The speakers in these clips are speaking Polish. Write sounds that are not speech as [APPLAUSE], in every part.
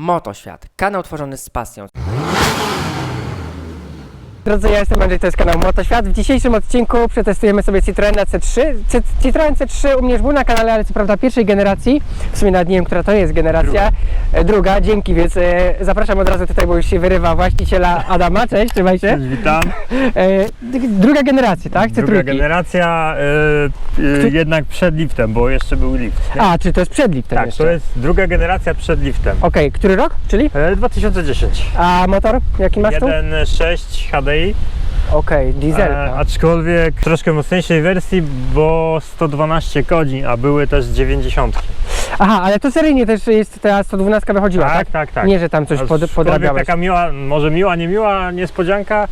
Motoświat, kanał tworzony z pasją. Drodzy, ja jestem Andrzej, to jest kanał Motoświat. W dzisiejszym odcinku przetestujemy sobie Citroen C3. C- Citroen C3 u mnie już był na kanale, ale co prawda pierwszej generacji. W sumie nawet nie wiem, która to jest generacja. Druga, Druga dzięki, więc e, zapraszam od razu tutaj, bo już się wyrywa właściciela Adama. Cześć, trzymaj się. Witam. E, druga generacja, tak? Druga C3. generacja, y, Kto- jednak przed liftem, bo jeszcze był lift. nie? A, czy to jest przed liftem tak, jeszcze? to jest druga generacja przed liftem. Okej, który rok? Czyli? E, 2010. A motor? Jaki masz tu? 1.6 HDI, Okej, e, dieselka. aczkolwiek troszkę mocniejszej wersji, bo 112 kodzin, a były też 90. Aha, ale to seryjnie też jest ta 112 wychodziła, tak? Tak, tak, tak. Nie, że tam coś pod, podrabiałeś. taka miła, może miła, niemiła niespodzianka,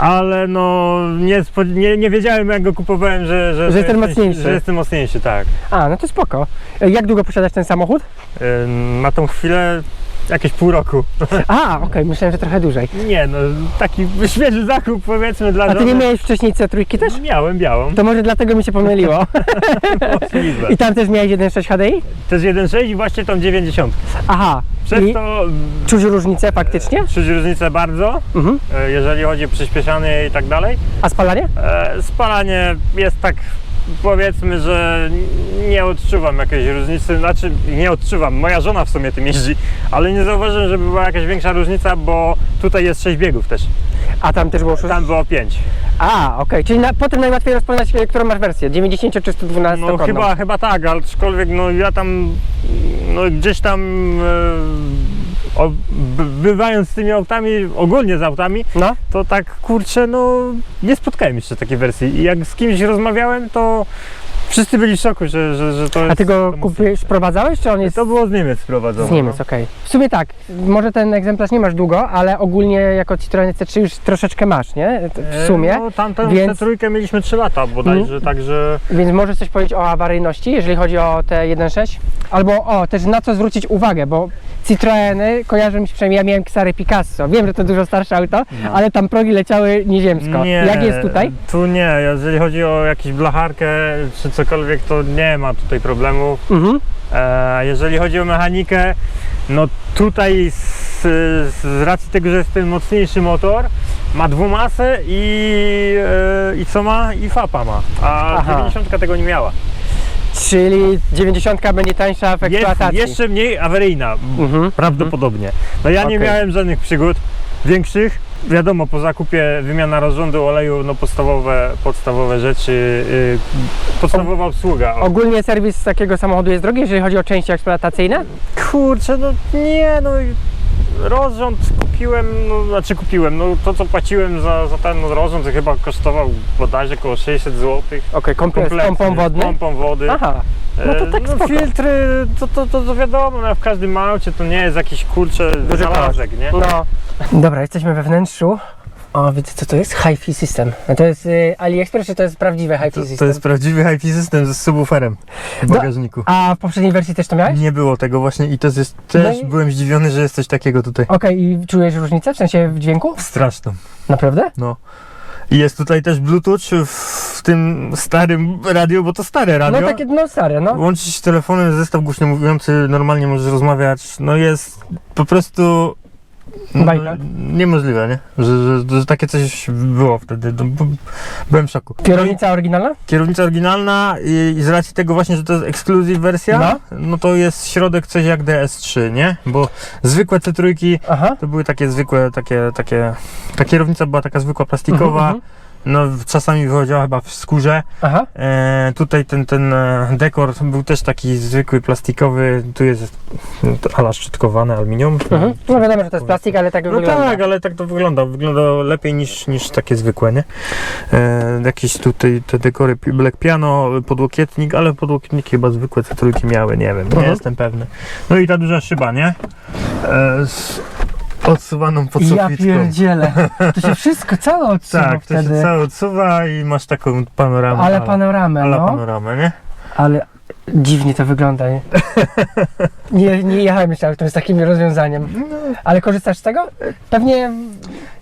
ale no nie, nie, nie wiedziałem jak go kupowałem, że, że, Że jestem mocniejszy. Że jestem mocniejszy, tak. A, no to spoko. E, Jak długo posiadasz ten samochód? E, Na tą chwilę jakieś pół roku. [LAUGHS] A, okej, myślałem, że trochę dłużej. Nie no, taki świeży zakup powiedzmy dla A ty nie żony. miałeś wcześniej C3 też? Miałem białą. To może dlatego mi się pomyliło. [LAUGHS] Możliwe. I tam też miałeś 1.6 HDI? To jest 1.6 i właśnie tą 90. Aha. Przez I to czuć różnicę faktycznie? czuć różnicę bardzo, Mhm. e, jeżeli chodzi o przyspieszanie i tak dalej. A spalanie? E, Spalanie jest tak powiedzmy, że nie odczuwam jakiejś różnicy, znaczy nie odczuwam, moja żona w sumie tym jeździ, ale nie zauważyłem, żeby była jakaś większa różnica, bo tutaj jest 6 biegów też, A tam też było 6? tam było 5. A, okej, czyli na, potem najłatwiej rozpoznać, e, którą masz wersję, 90 czy 112 No chyba, chyba tak, aczkolwiek no ja tam no gdzieś tam e, o, bywając z tymi autami, ogólnie z autami, No, to tak kurczę, no nie spotkałem jeszcze takiej wersji i jak z kimś rozmawiałem, to wszyscy byli w szoku, że, że, że to jest... a ty go kupiłeś, sprowadzałeś, czy on jest To było z Niemiec sprowadzone. z Niemiec, no. okej. W sumie tak, może ten egzemplarz nie masz długo, ale ogólnie jako Citroen C3 już troszeczkę masz, nie? W sumie. E, No tamtą więc- więc... trójkę mieliśmy 3 lata bodajże, Mhm. także Więc możesz coś powiedzieć o awaryjności, jeżeli chodzi o te 1.6? Albo o, też na co zwrócić uwagę, bo Citroeny kojarzą mi się przynajmniej, ja miałem Xary Picasso, wiem, że to dużo starsze auto, No. ale tam progi leciały nieziemsko. nie, Jak jest tutaj? Tu nie, jeżeli chodzi o jakąś blacharkę czy cokolwiek, to nie ma tutaj problemu. Mhm. E, jeżeli chodzi o mechanikę, no tutaj z, z racji tego, że jest ten mocniejszy motor, ma dwumasę i, e, i co ma? I fapa ma, a Aha. 90 tego nie miała. Czyli 90 będzie tańsza w Jest eksploatacji. jeszcze mniej awaryjna, Mhm. prawdopodobnie. No ja nie Okej. miałem żadnych przygód większych. Wiadomo, po zakupie wymiana rozrządu oleju, no podstawowe, podstawowe rzeczy, yy, podstawowa obsługa. O. Ogólnie serwis takiego samochodu jest drogi, jeżeli chodzi o części eksploatacyjne? Kurczę, no nie, no rozrząd kupiłem, no znaczy kupiłem, no to co płaciłem za, za ten rozrząd to chyba kosztował bodajże około 600 zł. Okej, komple- z pompą wodną? pompą wody. Aha, no to E, tak no, spoko. filtry, to, to, to, to wiadomo, no, w każdym aucie to nie jest jakiś kurczę Duży wynalazek, nie? No. Dobra, jesteśmy we wnętrzu. O, wiecie co to jest? Hi-Fi System. A To jest y, AliExpress, czy to jest prawdziwe Hi-Fi To, System? to jest prawdziwy hi-fi system z subwooferem w No, bagażniku. A w poprzedniej wersji też to miałeś? Nie było tego właśnie i to jest, też No i- byłem zdziwiony, że jest coś takiego tutaj. Okej, i czujesz różnicę w sensie w dźwięku? Straszną. Naprawdę? No. I jest tutaj też Bluetooth w, w tym starym radiu, bo to stare radio. No takie, no stare, no. Łączyć się telefonem, zestaw głośno mówiący, normalnie możesz rozmawiać. No jest po prostu. No, Bajka. niemożliwe, nie? Że, że, że takie coś było wtedy. No, b- byłem w szoku. No Kierownica oryginalna? Kierownica oryginalna i, i z racji tego właśnie, że to jest ekskluzyw wersja, No. no. to jest środek coś jak DS3, nie? Bo zwykłe C3 Aha. to były takie zwykłe, takie, takie, ta kierownica była taka zwykła plastikowa, Mhm, mhm. No czasami wychodziła chyba w skórze. Aha. E, tutaj ten, ten e, dekor był też taki zwykły, plastikowy, tu jest no, ala szczytkowane aluminium. Mhm. No wiadomo, że to jest plastik, ale tak No wygląda. tak, ale tak to wygląda. Wygląda lepiej niż, niż takie zwykłe, nie? E, jakieś tutaj te dekory black piano, podłokietnik, ale podłokietniki chyba zwykłe te trójki miały, nie wiem, nie Mhm. jestem pewny. No i ta duża szyba, nie? E, z odsuwaną pod Ja sufitką. pierdzielę. [LAUGHS] To się wszystko całe odsuwa Tak, to się wtedy. cały odsuwa i masz taką panoramę. Ale panoramę, ale no. panoramę, nie? Ale dziwnie to wygląda. Nie, [LAUGHS] nie, nie jechałem jeszcze autem z takim rozwiązaniem. No. Ale korzystasz z tego? Pewnie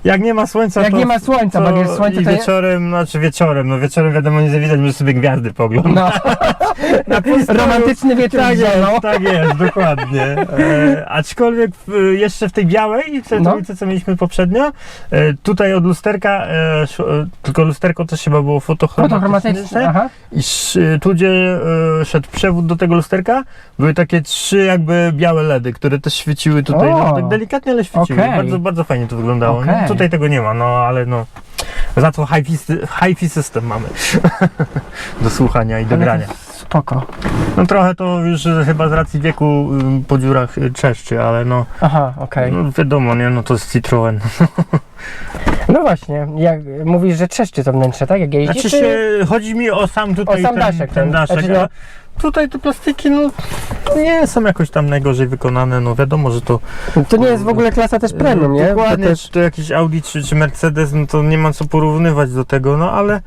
Jak nie ma słońca, Jak to, nie ma słońca, bo to jak jest słońce, i to je- wieczorem, znaczy wieczorem, no wieczorem wiadomo nie widać, może sobie gwiazdy poglądać. No, [LAUGHS] romantyczny wieczór Tak z jest, żoną. tak jest, dokładnie. E, aczkolwiek w, jeszcze w tej białej, w tej No. co mieliśmy poprzednio, e, tutaj od lusterka, e, szło, e, tylko lusterko też chyba było fotochromatyczne. Aha. I sz, tu, gdzie e, szedł przewód do tego lusterka, były takie trzy jakby białe LEDy, które też świeciły tutaj, O. no, tak delikatnie, ale świeciły. Okej. Bardzo, bardzo fajnie to wyglądało. Okej. No, tutaj tego nie ma, no ale no. Za to hi-fi, sy- hi-fi system mamy [LAUGHS] do słuchania i do Ale grania. Spoko. No trochę to już e, chyba z racji wieku po dziurach y, trzeszczy, ale no, Aha, okej. no wiadomo, nie, no to jest Citroen. [LAUGHS] No właśnie, jak mówisz, że trzeszczy to wnętrze, tak? Jak jeździsz? Znaczy się, chodzi mi o sam tutaj O sam ten, daszek, ten ten. daszek. Znaczy, no- Tutaj te plastiki, no nie są jakoś tam najgorzej wykonane, no wiadomo, że to To nie jest w ogóle klasa też premium, nie? Dokładnie, To też... czy to jakiś Audi czy, czy Mercedes, no to nie ma co porównywać do tego, no ale,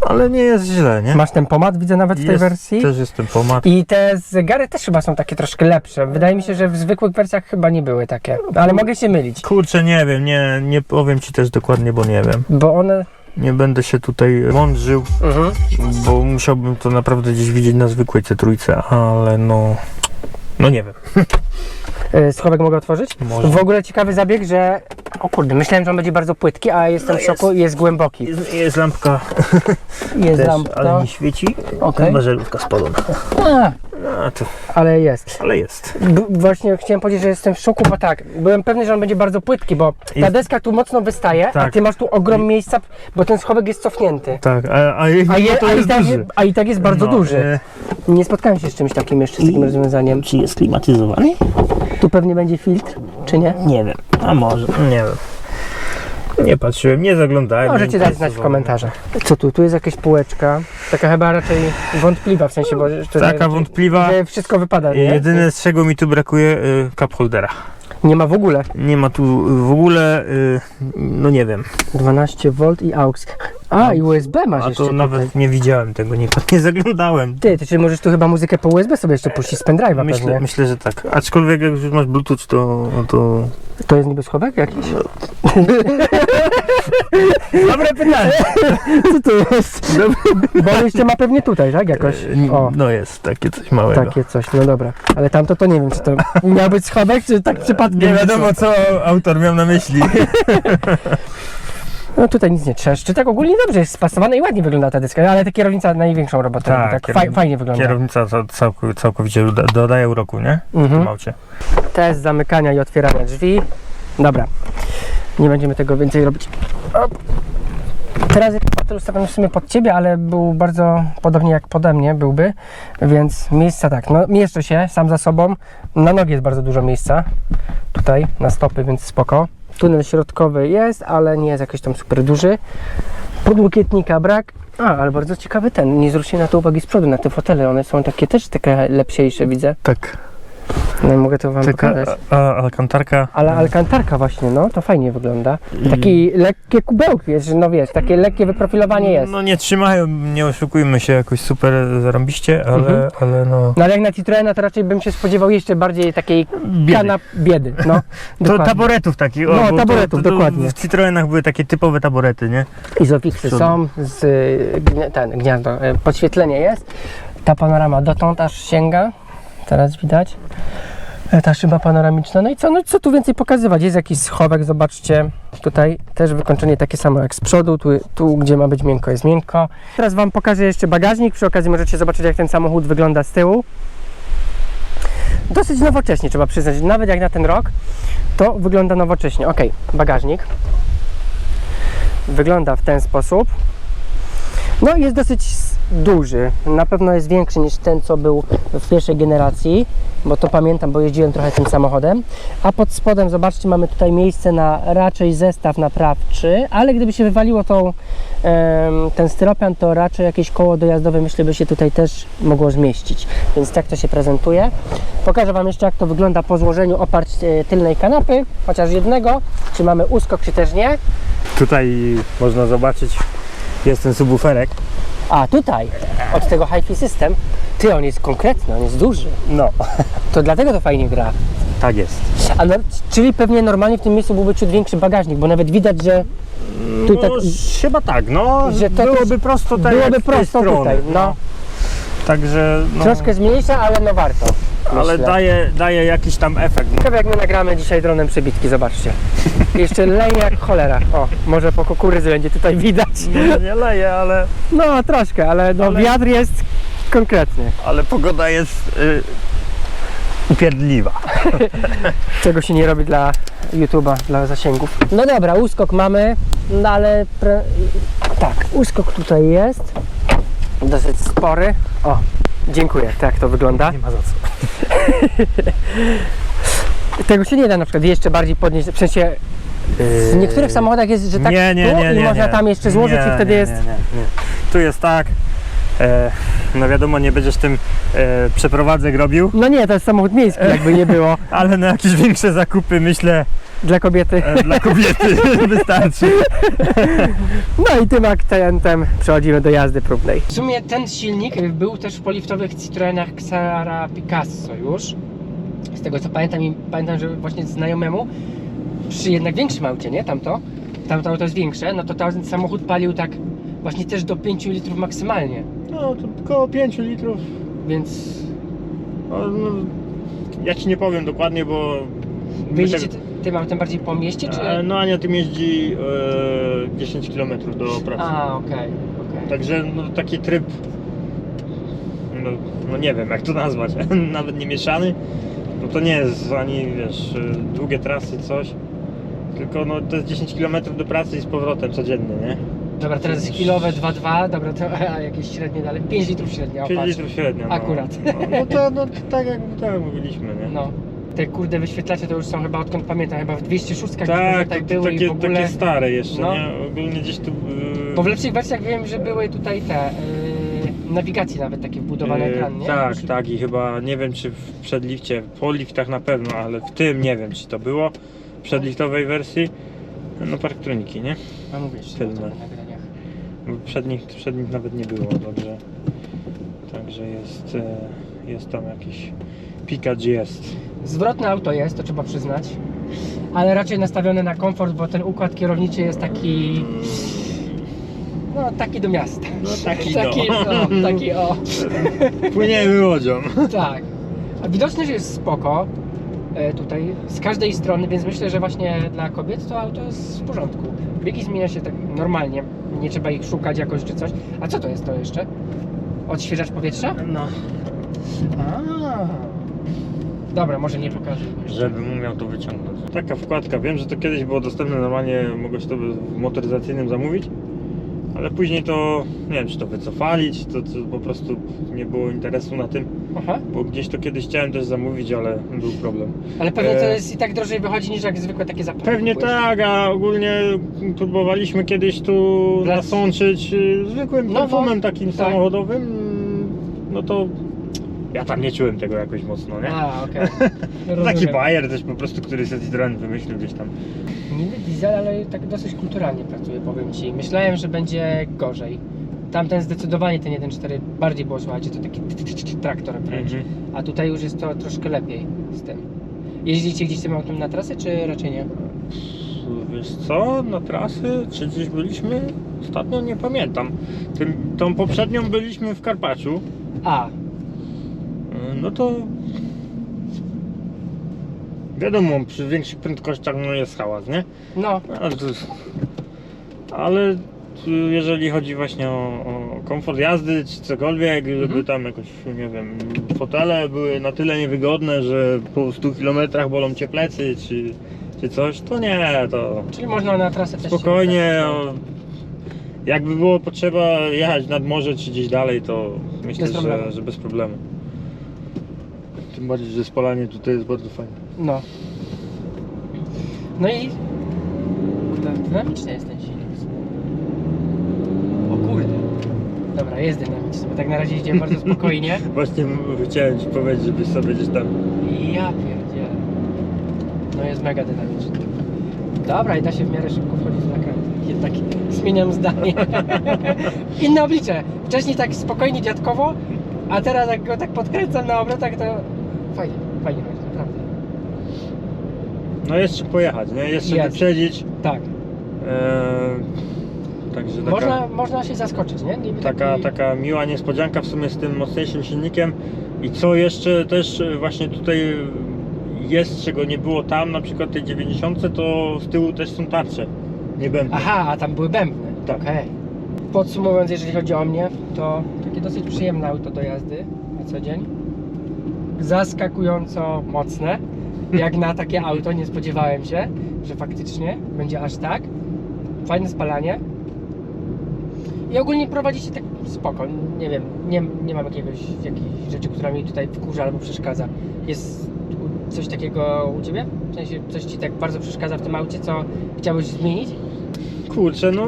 ale nie jest źle, nie? Masz ten pomad, widzę nawet w tej Jest- wersji. Też jest ten pomad. I te zegary też chyba są takie troszkę lepsze. Wydaje mi się, że w zwykłych wersjach chyba nie były takie. Ale mogę się mylić, Kurczę, nie wiem, nie, nie powiem Ci też dokładnie, bo nie wiem. bo one... Nie będę się tutaj mądrzył, Mhm. bo musiałbym to naprawdę gdzieś widzieć na zwykłej C3, ale no, no nie wiem. Y, [LAUGHS] Schowek mogę otworzyć? Może. W ogóle ciekawy zabieg, że... O kurde, myślałem, że on będzie bardzo płytki, a jestem w No szoku, jest głęboki. Jest, jest lampka Jest też, lampka. ale nie świeci. Okej. Chyba żelówka spadła. A, A, to, ale jest. ale jest. B- właśnie chciałem powiedzieć, że jestem w szoku, bo tak, byłem pewny, że on będzie bardzo płytki, bo ta Jest- deska tu mocno wystaje, a Tak. ty masz tu ogrom miejsca, bo ten schowek jest cofnięty. Tak, a, a, A, je, a, i tak, duży. a i tak jest bardzo No, duży. e, Nie spotkałem się z czymś takim jeszcze, z takim rozwiązaniem. Czy jest klimatyzowany? Tu pewnie będzie filtr, czy nie? Nie wiem, a może. Nie wiem. Nie patrzyłem, nie zaglądałem. Możecie dać znać w komentarzach. Co tu? Tu jest jakaś półeczka. Taka chyba raczej wątpliwa, w sensie, bo Taka wątpliwa. że wszystko wypada, nie? Jedyne z czego mi tu brakuje, y, cup holdera. Nie ma w ogóle. Nie ma tu w ogóle, y, no nie wiem. 12 V i AUX. A, i USB masz A jeszcze to tutaj. nawet nie widziałem tego, nie, [LAUGHS] nie zaglądałem. Ty, ty czy możesz tu chyba muzykę po USB sobie jeszcze puścić z pendrive'a Myślę, pewnie. myślę, że tak. Aczkolwiek jak już masz Bluetooth, to. no to... To jest niby schowek jakiś? [LAUGHS] Dobre pytanie. Co to jest? Bo on jeszcze ma pewnie tutaj, tak? Jakoś. O, No jest takie coś małego. takie coś, no dobra. Ale tamto to nie wiem, czy to miał być schowek, czy tak przypadkiem. Nie wiadomo co autor miał na myśli. [LAUGHS] No tutaj nic nie trzeszczy. Tak ogólnie dobrze jest spasowane i ładnie wygląda ta deska, ale ta kierownica największą robotę Tak, robi, tak faj, fajnie wygląda. Kierownica cał- całkow- całkowicie doda- dodaje uroku, nie? W Mhm. tym aucie. Test zamykania i otwierania drzwi. Dobra, nie będziemy tego więcej robić. Op. Teraz jest fotel ustawiony w sumie pod ciebie, ale był bardzo podobnie jak pode mnie byłby, więc miejsca tak, no mieszczę się sam za sobą. Na nogi jest bardzo dużo miejsca. Tutaj na stopy, więc spoko. Tunel środkowy jest, ale nie jest jakiś tam super duży. Podłokietnika brak. A, ale bardzo ciekawy ten. Nie zwróćcie na to uwagi z przodu, na te fotele. One są takie też takie lepsiejsze, widzę. Tak. No i mogę to wam Taka pokazać. a, alkantarka. Ale alkantarka właśnie, no, to fajnie wygląda. Takie lekkie kubełki, jest, no wiesz, takie lekkie wyprofilowanie jest. No nie trzymają, nie oszukujmy się jakoś super zarąbiście, ale, Mhm. ale no. No ale jak na Citroena to raczej bym się spodziewał jeszcze bardziej takiej Biedy. kanap biedy, no. [LAUGHS] To dokładnie. taboretów takich. No, bo taboretów, to, to, dokładnie. W Citroenach były takie typowe taborety, nie? Izofixy są, z, y, gnia- ten, gniazdo, y, podświetlenie jest. Ta panorama dotąd aż sięga, teraz widać. E, Ta szyba panoramiczna, no i co, no co tu więcej pokazywać? Jest jakiś schowek, zobaczcie, tutaj też wykończenie takie samo jak z przodu, tu, tu gdzie ma być miękko jest miękko. Teraz Wam pokażę jeszcze bagażnik, przy okazji możecie zobaczyć jak ten samochód wygląda z tyłu. Dosyć nowocześnie trzeba przyznać, nawet jak na ten rok, to wygląda nowocześnie. Ok, bagażnik wygląda w ten sposób. No jest dosyć duży. Na pewno jest większy niż ten, co był w pierwszej generacji, bo to pamiętam, bo jeździłem trochę tym samochodem. A pod spodem, zobaczcie, mamy tutaj miejsce na raczej zestaw naprawczy, ale gdyby się wywaliło tą, ten styropian, to raczej jakieś koło dojazdowe, myślę, by się tutaj też mogło zmieścić. Więc tak to się prezentuje. Pokażę Wam jeszcze, jak to wygląda po złożeniu oparć e, tylnej kanapy, chociaż jednego, czy mamy uskok, czy też nie. Tutaj można zobaczyć, jest ten subwooferek. A, tutaj, od tego HiFi System. Ty, on jest konkretny, on jest duży. No. To dlatego to fajnie gra. Tak jest. A no, czyli pewnie normalnie w tym miejscu byłby ciut większy bagażnik, bo nawet widać, że Tu no, tak- chyba tak, no. Że to byłoby też- prosto tak byłoby jak z tej prosto strony, tutaj, no. Także no, troszkę zmniejsza, ale no warto. ale myślę. daje, daje jakiś tam efekt. Ciekawe jak my nagramy dzisiaj dronem przebitki, zobaczcie. Jeszcze leje jak cholera. O, może po kukurydzy będzie tutaj widać. No, nie leje, ale, No troszkę, ale no Ale- wiatr jest konkretny. ale pogoda jest y, upierdliwa. [LAUGHS] Czego się nie robi dla YouTube'a, dla zasięgów. No dobra, uskok mamy, no ale pre... tak, uskok tutaj jest. Dosyć spory. O, dziękuję. Tak to wygląda. Nie ma za co. [LAUGHS] Tego się nie da na przykład jeszcze bardziej podnieść, w sensie w niektórych samochodach jest, że tak nie, nie, tu nie, i nie, można nie. tam jeszcze złożyć nie, i wtedy nie, jest... Nie, nie, nie. Tu jest tak, e, no wiadomo, nie będziesz tym e, przeprowadzek robił, No nie, to jest samochód miejski, jakby nie było. [LAUGHS] ale na jakieś większe zakupy myślę Dla kobiety. e, dla kobiety [LAUGHS] wystarczy. [LAUGHS] No i tym akcentem przechodzimy do jazdy próbnej. W sumie ten silnik był też w poliftowych Citroenach Xara Picasso już. Z tego co pamiętam i pamiętam, że właśnie znajomemu przy jednak większym aucie, nie? Tamto, tamto auto jest większe, no to ten samochód palił tak właśnie też do 5 litrów maksymalnie, No to około 5 litrów. więc No, no, ja ci nie powiem dokładnie, bo wyjedziecie ty- tym autem bardziej po mieście, czy... E, No Ania tym jeździ e, 10 km do pracy. A, okej, okej. Także no, taki tryb, no, no nie wiem jak to nazwać, [LAUGHS] nawet nie mieszany. No to nie jest ani wiesz, długie trasy, coś. Tylko no to jest 10 km do pracy i z powrotem codziennie, nie? Dobra, teraz jest kilowe 2,2, dobra, to [LAUGHS] a, jakieś średnie dalej, 5 litrów średnia, o 5 patrz. litrów średnio. No. Akurat. No, no to no, tak, jak, tak mówiliśmy, nie? No. Te kurde wyświetlacze to już są chyba odkąd pamiętam, chyba w 206 Tak, tak, tak były i takie, w ogóle. takie stare jeszcze, No. nie? Ogólnie gdzieś tu... e, Bo w lepszych wersjach wiem, że były tutaj te yy, nawigacje nawet takie wbudowane Yy, ekran, nie? Tak, tak i chyba nie wiem czy w przedlifcie, po liftach na pewno, ale w tym nie wiem czy to było w przedliftowej wersji. No parktroniki, nie? A mówisz, Tylne. no na nagraniach. Przednich, przednich nawet nie było, także także jest, e, jest tam jakiś pikacz jest. Zwrotne auto jest, to trzeba przyznać. Ale raczej nastawione na komfort, bo ten układ kierowniczy jest taki. No, taki do miasta. No taki taki, do. o, [LAUGHS] taki o. Płyniemy łodzią. Tak. A widoczność jest spoko tutaj z każdej strony, więc myślę, że właśnie dla kobiet to auto jest w porządku. Biegi zmienia się tak normalnie, nie trzeba ich szukać jakoś czy coś. A co to jest to jeszcze? Odświeżacz powietrza? No, A. Dobra, może nie pokażę. żebym umiał to wyciągnąć. Taka wkładka, wiem, że to kiedyś było dostępne normalnie, mogłeś to w motoryzacyjnym zamówić. Ale później to, nie wiem, czy to wycofali, czy to, to po prostu nie było interesu na tym. Aha. Bo gdzieś to kiedyś chciałem też zamówić, ale był problem. Ale pewnie to E, jest i tak drożej wychodzi niż jak zwykłe takie zapasy. Pewnie kupujesz. tak, a ogólnie próbowaliśmy kiedyś tu Dla- nasączyć y, zwykłym No, no, perfumem takim tak. samochodowym. No to ja tam nie czułem tego jakoś mocno, nie? A, okej. [LAUGHS] Taki Rozumiem. bajer też po prostu, który sobie Citroen wymyślił gdzieś tam. Niby diesel, ale tak dosyć kulturalnie pracuje, powiem Ci. Myślałem, że będzie gorzej. Tamten zdecydowanie ten 1.4 bardziej było słychać, że to taki traktor wręcz. Mhm. A tutaj już jest to troszkę lepiej z tym. Jeździcie gdzieś tym autem na trasę, czy raczej nie? Wiesz co, na trasy, czy gdzieś byliśmy? Ostatnio nie pamiętam. Tym, tą poprzednią byliśmy w Karpaczu. A, No to wiadomo, przy większych prędkościach no jest hałas, nie? no, Ale, ale jeżeli chodzi właśnie o, o komfort jazdy czy cokolwiek, żeby Mhm. tam jakoś, nie wiem, fotele były na tyle niewygodne, że po 100 km bolą cię plecy czy, czy coś, to nie, to czyli można na trasę też spokojnie. no. O, jakby było potrzeba jechać nad morze czy gdzieś dalej, to myślę, że, że bez problemu. Tym bardziej, że spalanie tutaj jest bardzo fajne. No. No i... Kurde, dynamiczny jest ten silnik. O kurde. Dobra, jest dynamiczny, bo tak na razie idzie bardzo spokojnie. [LAUGHS] Właśnie chciałem ci powiedzieć, żebyś sobie gdzieś tam Ja pierdzielę. No jest mega dynamiczny. Dobra, i da się w miarę szybko wchodzić na kręt. Jednak zmieniam zdanie. [LAUGHS] Inne oblicze. Wcześniej tak spokojnie, dziadkowo, a teraz jak go tak podkręcam na obrotach, to fajnie, fajnie będzie, naprawdę. no jeszcze pojechać, nie? Jeszcze Jest. wyprzedzić. Tak. Eee, także taka, Można, można się zaskoczyć, nie? Niby taka, taki- taka miła niespodzianka w sumie z tym mocniejszym silnikiem. I co jeszcze też e, właśnie tutaj jest, czego nie było tam, na przykład tej 90, to z tyłu też są tarcze. Nie będą. Aha, a tam były bębny. Tak. Okej. Podsumowując, jeżeli chodzi o mnie, to takie dosyć przyjemne auto do jazdy na co dzień. Zaskakująco mocne. Jak na takie auto nie spodziewałem się, że faktycznie będzie aż tak. Fajne spalanie. I ogólnie prowadzi się tak spoko. Nie wiem, nie, nie mam jakiegoś, jakiejś rzeczy, która mi tutaj wkurza albo przeszkadza. Jest coś takiego u Ciebie? W sensie coś Ci tak bardzo przeszkadza w tym aucie, co chciałbyś zmienić? Kurczę, no,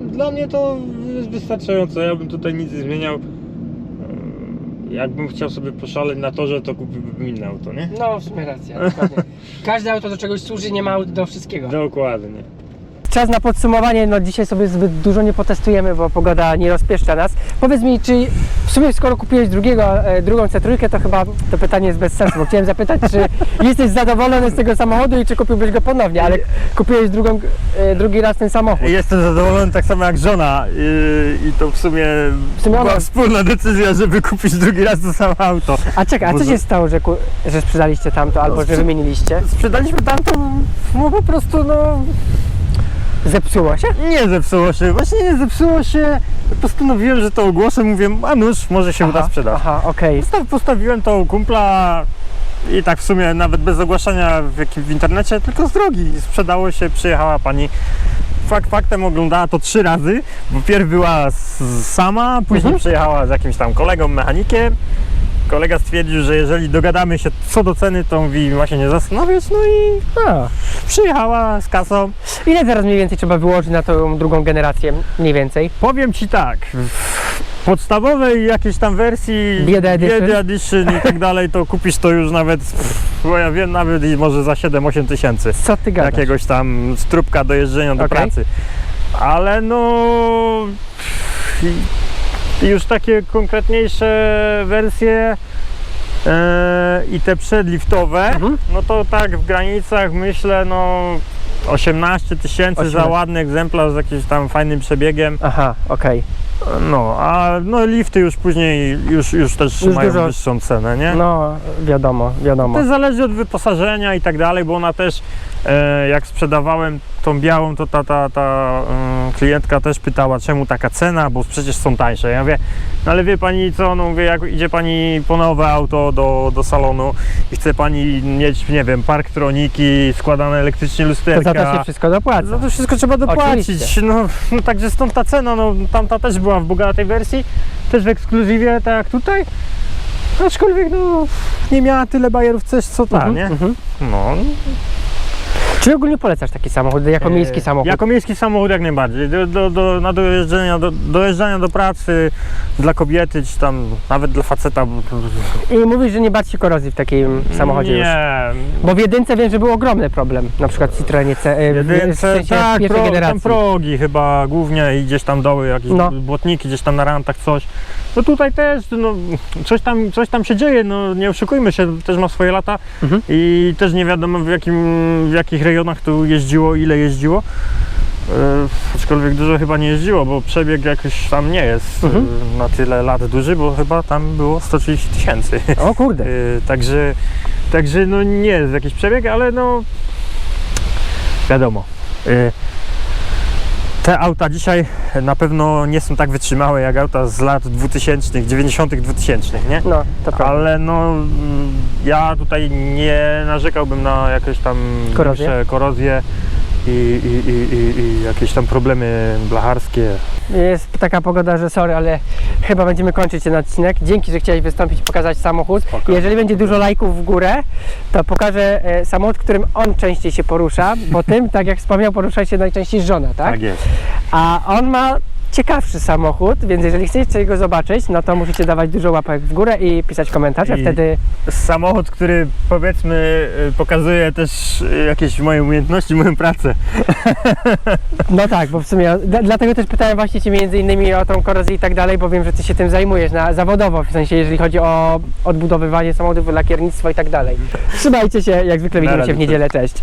dla mnie to jest wystarczająco. Ja bym tutaj nic nie zmieniał. Jakbym chciał sobie poszaleć na torze, to kupiłbym inne auto, nie? No, w sumie racja, dokładnie. [LAUGHS] Każde auto do czegoś służy, nie ma aut do wszystkiego. Dokładnie. Czas na podsumowanie, no dzisiaj sobie zbyt dużo nie potestujemy, bo pogoda nie rozpieszcza nas. Powiedz mi, czy w sumie skoro kupiłeś drugiego, e, drugą C3, to chyba to pytanie jest bez sensu, bo chciałem zapytać, czy [LAUGHS] jesteś zadowolony z tego samochodu i czy kupiłbyś go ponownie, ale kupiłeś drugą, e, drugi raz ten samochód. Jestem zadowolony tak samo jak żona i, i to w sumie, W sumie ona- była wspólna decyzja, żeby kupić drugi raz to samo auto. A czekaj, a co się stało, że, ku, że sprzedaliście tamto albo że sprze- wymieniliście? Sprzedaliśmy tamto, no po prostu no Zepsuło się? nie zepsuło się, właśnie nie zepsuło się. Postanowiłem, że to ogłoszę, mówię, a nuż, może się uda sprzedać. Aha, okej. Postaw, postawiłem to u kumpla i tak w sumie nawet bez ogłaszania w, jakim, w internecie, tylko z drogi. Sprzedało się, przyjechała pani. Fakt faktem oglądała to trzy razy, bo pierw była s- sama, później Mhm. przyjechała z jakimś tam kolegą mechanikiem. Kolega stwierdził, że jeżeli dogadamy się co do ceny, to mówi, ma się nie zastanawiać, no i A. przyjechała z kasą. Ile teraz mniej więcej trzeba wyłożyć na tą drugą generację? Mniej więcej. Powiem Ci tak, w podstawowej jakiejś tam wersji Bieda Edition. Bieda Edition i tak dalej, to kupisz to już nawet, bo ja wiem, nawet i może za 7-8 tysięcy. Co ty gadasz? Jakiegoś tam strubka do jeżdżenia do Okej. pracy. Ale no... Już takie konkretniejsze wersje i te przedliftowe, Mhm. no to tak w granicach myślę, no 18 tysięcy za 18. ładny egzemplarz z jakimś tam fajnym przebiegiem. Aha, okej. No, a no lifty już później już, już też Już mają dużo- wyższą cenę, nie? No, wiadomo, wiadomo. To zależy od wyposażenia i tak dalej, bo ona też, e, jak sprzedawałem tą białą, to ta, ta, ta mm, klientka też pytała, czemu taka cena, bo przecież są tańsze. Ja mówię, no ale wie pani co, no mówię, jak idzie pani po nowe auto do, do salonu i chce pani mieć, nie wiem, park troniki, składane elektrycznie To lusterka. za to się wszystko dopłaca. Za to wszystko trzeba dopłacić. Oczywiście. No, no także stąd ta cena, no tamta też była w bogatej wersji, też w ekskluzywie, tak jak tutaj. Aczkolwiek no nie miała tyle bajerów coś co ta, Mhm, nie? mhm. No. Czy ogólnie polecasz taki samochód, jako miejski e, samochód? Jako miejski samochód jak najbardziej. Do, do, do, na dojeżdżania, do, dojeżdżania do pracy dla kobiety, czy tam nawet dla faceta. bo- I mówisz, że nie bać się korozji w takim samochodzie już. Nie. Bo w jedynce wiem, że był ogromny problem, na przykład w Citroenie C, e, w, w Jedynce, sensie tak, pierwszej pro, tam generacji. progi chyba głównie i gdzieś tam doły, jakieś No. błotniki, gdzieś tam na rantach coś. No tutaj też, no, coś, tam, coś tam się dzieje, no nie oszukujmy się, też ma swoje lata Mhm. i też nie wiadomo w, jakim, w jakich rejonach tu jeździło, ile jeździło. E, aczkolwiek dużo chyba nie jeździło, bo przebieg jakoś tam nie jest Mhm. e, na tyle lat duży, bo chyba tam było 130 tysięcy. O kurde. [LAUGHS] E, Także, także no nie jest jakiś przebieg, ale no wiadomo. e, Te auta dzisiaj na pewno nie są tak wytrzymałe jak auta z lat 2000, 90., 2000, nie? No, to prawda. Ale no mm, ja tutaj nie narzekałbym na jakieś tam Korozję? korozje i, i, i, i, i jakieś tam problemy blacharskie. Jest taka pogoda, że sorry, ale chyba będziemy kończyć ten odcinek. Dzięki, że chciałeś wystąpić i pokazać samochód. Spoko. Jeżeli będzie dużo lajków w górę, to pokażę e, samochód, którym on częściej się porusza, bo tym, tak jak wspomniał, porusza się najczęściej żona, tak? Tak jest. A on ma ciekawszy samochód, więc jeżeli chcecie go zobaczyć, no to musicie dawać dużo łapek w górę i pisać komentarze, I- wtedy Samochód, który powiedzmy y, pokazuje też y, jakieś moje umiejętności, moją pracę. [LAUGHS] No tak, bo w sumie dla- dlatego też pytałem właśnie Cię między innymi o tą korozję i tak dalej, bo wiem, że Ty się tym zajmujesz na, zawodowo, w sensie jeżeli chodzi o odbudowywanie samochodów, lakiernictwo i tak dalej. Trzymajcie się, jak zwykle widzimy się w niedzielę, cześć.